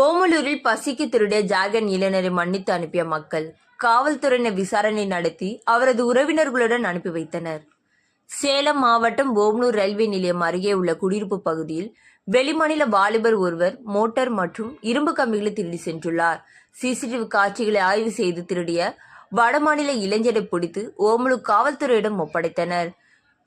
ஓமலூரில் பசிக்கு திருடிய ஜாகன் இளைஞரை மன்னித்து அனுப்பிய மக்கள் காவல்துறையினர் விசாரணை நடத்தி அவரது உறவினர்களுடன் அனுப்பி வைத்தனர். சேலம் மாவட்டம் ஓம்லூர் ரயில்வே நிலையம் அருகே உள்ள குடியிருப்பு பகுதியில் வெளிமாநில வாலிபர் ஒருவர் மோட்டார் மற்றும் இரும்பு கம்பிகளை திருடி சென்றுள்ளார். சிசிடிவி காட்சிகளை ஆய்வு செய்து திருடிய வடமாநில இளைஞரை பிடித்து ஓமலூர் காவல்துறையிடம் ஒப்படைத்தனர்.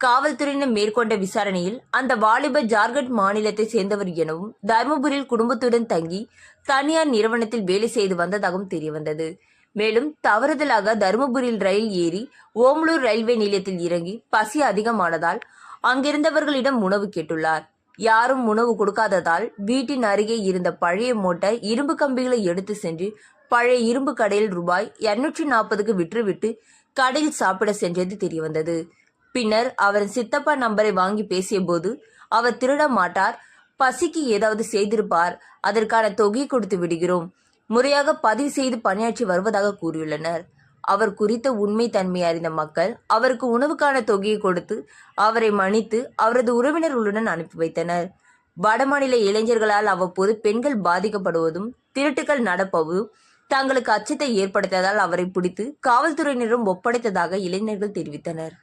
காவல்துறையினர் மேற்கொண்ட விசாரணையில் அந்த வாலிபர் ஜார்க்கண்ட் மாநிலத்தை சேர்ந்தவர் எனவும் தருமபுரியில் குடும்பத்துடன் தங்கி தனியார் நிறுவனத்தில் வேலை செய்து வந்ததாகவும் தெரியவந்தது. மேலும் தவறுதலாக தருமபுரியில் ரயில் ஏறி ஓமலூர் ரயில்வே நிலையத்தில் இறங்கி பசி அதிகமானதால் அங்கிருந்தவர்களிடம் உணவு கேட்டுள்ளார். யாரும் உணவு கொடுக்காததால் வீட்டின் அருகே இருந்த பழைய மோட்டார் இரும்பு கம்பிகளை எடுத்து சென்று பழைய இரும்பு கடையில் ரூபாய் இருநூற்றி நாற்பதுக்கு விற்றுவிட்டு கடையில் சாப்பிட சென்றது தெரியவந்தது. பின்னர் அவரின் சித்தப்பா நம்பரை வாங்கி பேசியபோது அவர் திருட மாட்டார் பசிக்கு ஏதாவது செய்திருப்பார் அதற்கான தொகை கொடுத்து விடுகிறோம். முறையாக பதிவு செய்து பணியாற்றி வருவதாக கூறியுள்ளனர். அவர் குறித்த உண்மை தன்மை அறிந்த மக்கள் அவருக்கு உணவுக்கான தொகையை கொடுத்து அவரை மன்னித்து அவரது உறவினர்களுடன் அனுப்பி வைத்தனர். வடமாநில இளைஞர்களால் அவ்வப்போது பெண்கள் பாதிக்கப்படுவதும் திருட்டுகள் நடப்பதும் தங்களுக்கு அச்சத்தை ஏற்படுத்தியதால் அவரை பிடித்து காவல்துறையினரும் ஒப்படைத்ததாக இளைஞர்கள் தெரிவித்தனர்.